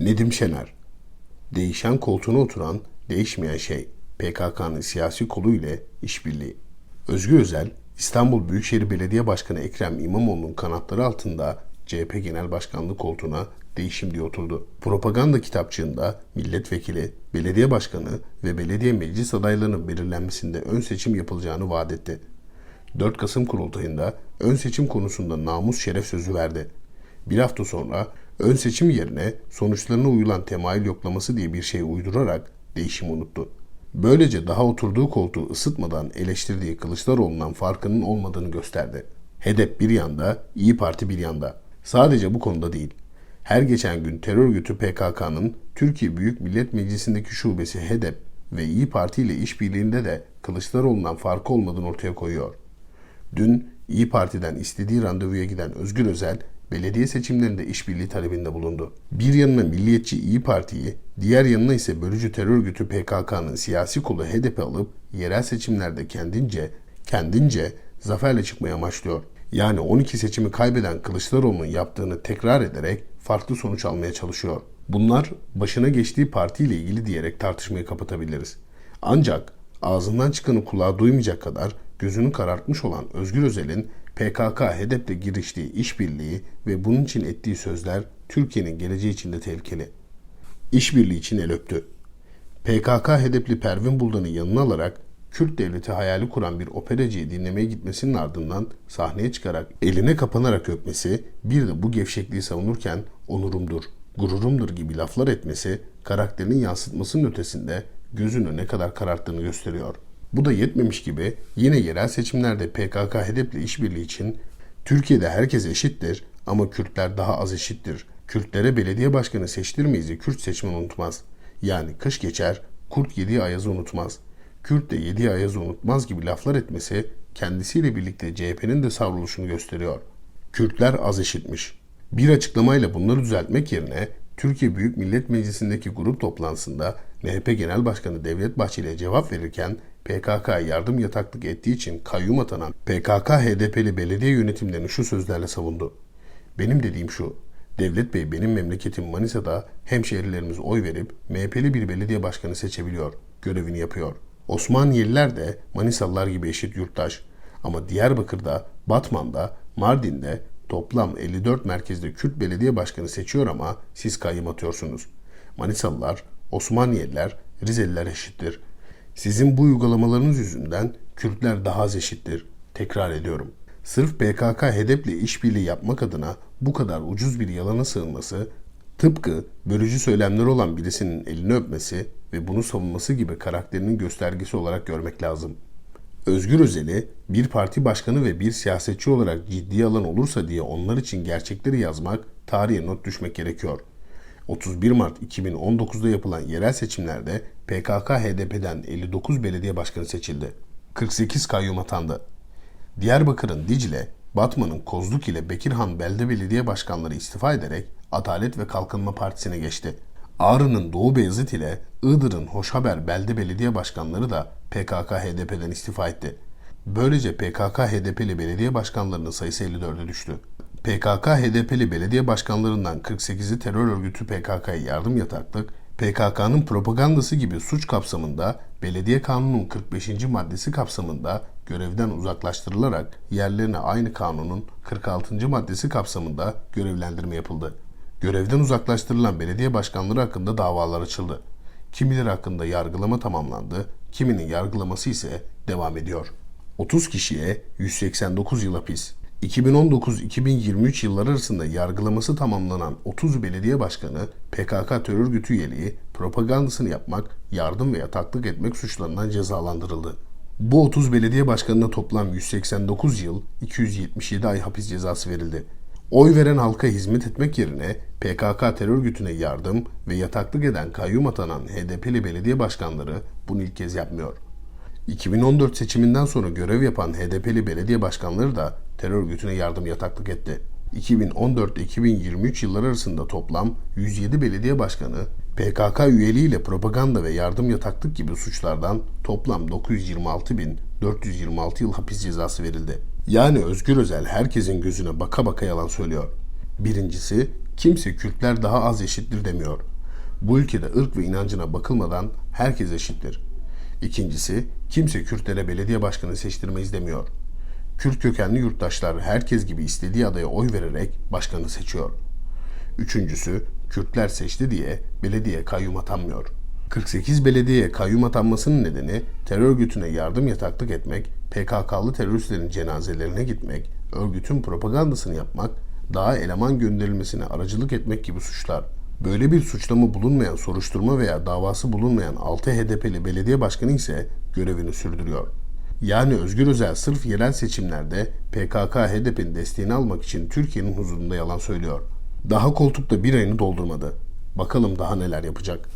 Nedim Şener Değişen koltuğuna oturan değişmeyen şey PKK'nın siyasi kolu ile işbirliği. Özgür Özel, İstanbul Büyükşehir Belediye Başkanı Ekrem İmamoğlu'nun kanatları altında CHP Genel Başkanlığı koltuğuna değişim diye oturdu. Propaganda kitapçığında milletvekili, belediye başkanı ve belediye meclis adaylarının belirlenmesinde ön seçim yapılacağını vaat etti. 4 Kasım kurultayında ön seçim konusunda namus şeref sözü verdi. Bir hafta sonra ön seçim yerine sonuçlarına uyulan temayül yoklaması diye bir şey uydurarak değişimi unuttu. Böylece daha oturduğu koltuğu ısıtmadan eleştirdiği Kılıçdaroğlu'ndan farkının olmadığını gösterdi. HEDEP bir yanda, İyi Parti bir yanda. Sadece bu konuda değil. Her geçen gün terör örgütü PKK'nın Türkiye Büyük Millet Meclisi'ndeki şubesi HEDEP ve İyi Parti ile işbirliğinde de Kılıçdaroğlu'ndan farkı olmadığını ortaya koyuyor. Dün İyi Parti'den istediği randevuya giden Özgür Özel, belediye seçimlerinde işbirliği talebinde bulundu. Bir yanına milliyetçi İyi Parti'yi, diğer yanına ise bölücü terör örgütü PKK'nın siyasi kolu HDP alıp yerel seçimlerde kendince, kendince zaferle çıkmaya amaçlıyor. Yani 12 seçimi kaybeden Kılıçdaroğlu'nun yaptığını tekrar ederek farklı sonuç almaya çalışıyor. Bunlar başına geçtiği partiyle ilgili diyerek tartışmayı kapatabiliriz. Ancak ağzından çıkanı kulağa duymayacak kadar gözünü karartmış olan Özgür Özel'in PKK HDP'le giriştiği işbirliği ve bunun için ettiği sözler Türkiye'nin geleceği için de tehlikeli. İşbirliği için el öptü. PKK hedefli Pervin Buldan'ı yanına alarak Kürt devleti hayali kuran bir operacıyı dinlemeye gitmesinin ardından sahneye çıkarak eline kapanarak öpmesi, bir de bu gevşekliği savunurken onurumdur, gururumdur gibi laflar etmesi, karakterinin yansıtmasının ötesinde gözünü ne kadar kararttığını gösteriyor. Bu da yetmemiş gibi yine yerel seçimlerde PKK hedefli işbirliği için Türkiye'de herkes eşittir ama Kürtler daha az eşittir. Kürtlere belediye başkanı seçtirmeyizi Kürt seçmen unutmaz. Yani kış geçer, kurt yediği ayazı unutmaz. Kürt de yediği ayazı unutmaz gibi laflar etmesi kendisiyle birlikte CHP'nin de savruluşunu gösteriyor. Kürtler az eşitmiş. Bir açıklamayla bunları düzeltmek yerine Türkiye Büyük Millet Meclisi'ndeki grup toplantısında MHP Genel Başkanı Devlet Bahçeli'ye cevap verirken PKK yardım yataklık ettiği için kayyum atanan PKK HDP'li belediye yönetimlerini şu sözlerle savundu. Benim dediğim şu, Devlet Bey benim memleketim Manisa'da hemşehrilerimiz oy verip MHP'li bir belediye başkanı seçebiliyor, görevini yapıyor. Osmaniyeliler de Manisalılar gibi eşit yurttaş. Ama Diyarbakır'da, Batman'da, Mardin'de toplam 54 merkezde Kürt belediye başkanı seçiyor ama siz kayyım atıyorsunuz. Manisalılar, Osmaniyeliler, Rizeliler eşittir. Sizin bu uygulamalarınız yüzünden Kürtler daha az eşittir. Tekrar ediyorum. Sırf PKK HDP'le işbirliği yapmak adına bu kadar ucuz bir yalana sığınması, tıpkı bölücü söylemler olan birisinin elini öpmesi ve bunu savunması gibi karakterinin göstergesi olarak görmek lazım. Özgür Özel'i bir parti başkanı ve bir siyasetçi olarak ciddiye alan olursa diye onlar için gerçekleri yazmak, tarihe not düşmek gerekiyor. 31 Mart 2019'da yapılan yerel seçimlerde PKK HDP'den 59 belediye başkanı seçildi. 48 kayyum atandı. Diyarbakır'ın Dicle, Batman'ın Kozluk ile Bekirhan belde belediye başkanları istifa ederek Adalet ve Kalkınma Partisi'ne geçti. Ağrı'nın Doğu Beyazıt ile Iğdır'ın Hoşhaber belde belediye başkanları da PKK HDP'den istifa etti. Böylece PKK HDP'li belediye başkanlarının sayısı 54'e düştü. PKK HDP'li belediye başkanlarından 48'i terör örgütü PKK'ya yardım yataklık, PKK'nın propagandası gibi suç kapsamında belediye kanunun 45. maddesi kapsamında görevden uzaklaştırılarak yerlerine aynı kanunun 46. maddesi kapsamında görevlendirme yapıldı. Görevden uzaklaştırılan belediye başkanları hakkında davalar açıldı. Kimileri hakkında yargılama tamamlandı, kiminin yargılaması ise devam ediyor. 30 kişiye 189 yıl hapis. 2019-2023 yılları arasında yargılaması tamamlanan 30 belediye başkanı PKK terör örgütü üyeliği, propagandasını yapmak, yardım ve yataklık etmek suçlarından cezalandırıldı. Bu 30 belediye başkanına toplam 189 yıl, 277 ay hapis cezası verildi. Oy veren halka hizmet etmek yerine PKK terör örgütüne yardım ve yataklık eden kayyum atanan HDP'li belediye başkanları bunu ilk kez yapmıyor. 2014 seçiminden sonra görev yapan HDP'li belediye başkanları da terör örgütüne yardım yataklık etti. 2014-2023 yılları arasında toplam 107 belediye başkanı PKK üyeliğiyle propaganda ve yardım yataklık gibi suçlardan toplam 926.426 yıl hapis cezası verildi. Yani Özgür Özel herkesin gözüne baka baka yalan söylüyor. Birincisi kimse Kürtler daha az eşittir demiyor. Bu ülkede ırk ve inancına bakılmadan herkes eşittir. İkincisi, kimse Kürtlere belediye başkanı seçtirmeyiz demiyor. Kürt kökenli yurttaşlar herkes gibi istediği adaya oy vererek başkanı seçiyor. Üçüncüsü, Kürtler seçti diye belediye kayyum atanmıyor. 48 belediyeye kayyum atanmasının nedeni terör örgütüne yardım yataklık etmek, PKK'lı teröristlerin cenazelerine gitmek, örgütün propagandasını yapmak, daha eleman gönderilmesine aracılık etmek gibi suçlar. Böyle bir suçlama bulunmayan, soruşturma veya davası bulunmayan 6 HDP'li belediye başkanı ise görevini sürdürüyor. Yani Özgür Özel sırf yerel seçimlerde PKK-HDP'nin desteğini almak için Türkiye'nin huzurunda yalan söylüyor. Daha koltukta bir ayını doldurmadı. Bakalım daha neler yapacak.